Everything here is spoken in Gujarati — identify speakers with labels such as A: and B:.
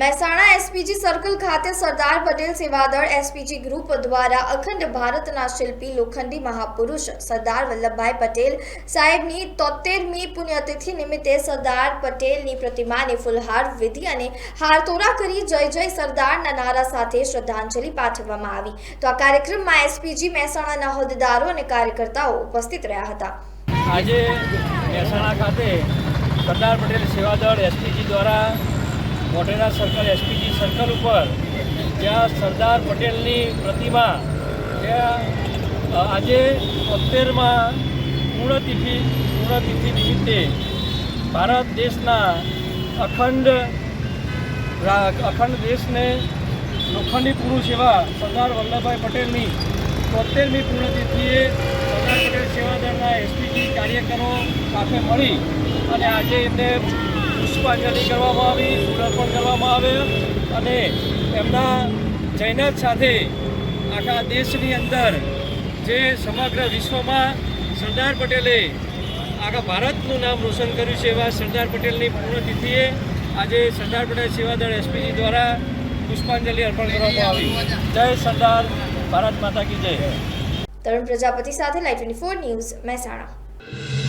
A: મહેસાણા એસપીજી સર્કલ ખાતે સરદાર પટેલ સેવાદળ એસપીજી ગ્રુપ દ્વારા અખંડ ભારતના શિલ્પી લોખંડી મહાપુરુષ સરદાર વલ્લભભાઈ પટેલ સાહેબની તોતેરમી પુણ્યતિથિ નિમિત્તે સરદાર પટેલની પ્રતિમાને ફુલહાર વિધિ અને હારતોરા કરી જય જય સરદારના નારા સાથે શ્રદ્ધાંજલિ પાઠવવામાં આવી. તો આ કાર્યક્રમમાં એસપીજી મહેસાણાના હોદ્દેદારો અને કાર્યકર્તાઓ ઉપસ્થિત રહ્યા હતા.
B: આજે મહેસાણા ખાતે સરદાર પટેલ સેવાદળ એસપીજી દ્વારા મોટેરા સર્કલ એસપીજી સર્કલ ઉપર, જ્યાં સરદાર પટેલની પ્રતિમા, ત્યાં આજે તોતેરમાં પૂર્ણતિથિ પૂર્ણતિથિ નિમિત્તે ભારત દેશના અખંડ અખંડ દેશને લોખંડી પુરુષ એવા સરદાર વલ્લભભાઈ પટેલની તોતેરમી પૂર્ણતિથિએ સરદાર પટેલ સેવાદળના એસપીજી કાર્યકરો સાથે મળી અને આજે એમને પુષ્પાંજલિ કરવામાં આવી ફૂલાર્પણ કરવામાં આવે અને એમના જૈનત સાથે આખા દેશની અંદર જે સમગ્ર વિશ્વમાં સરદાર પટેલે આખા ભારતનું નામ રોશન કર્યું છે એવા સરદાર પટેલની પૂર્ણતિથિએ આજે સરદાર પટેલ સેવાદળ એસપીજી દ્વારા પુષ્પાંજલિ અર્પણ કરવામાં આવી. જય સરદાર, ભારત માતા કી જય.
A: તરુણ પ્રજાપતિ સાથે live twenty four news Mehsana.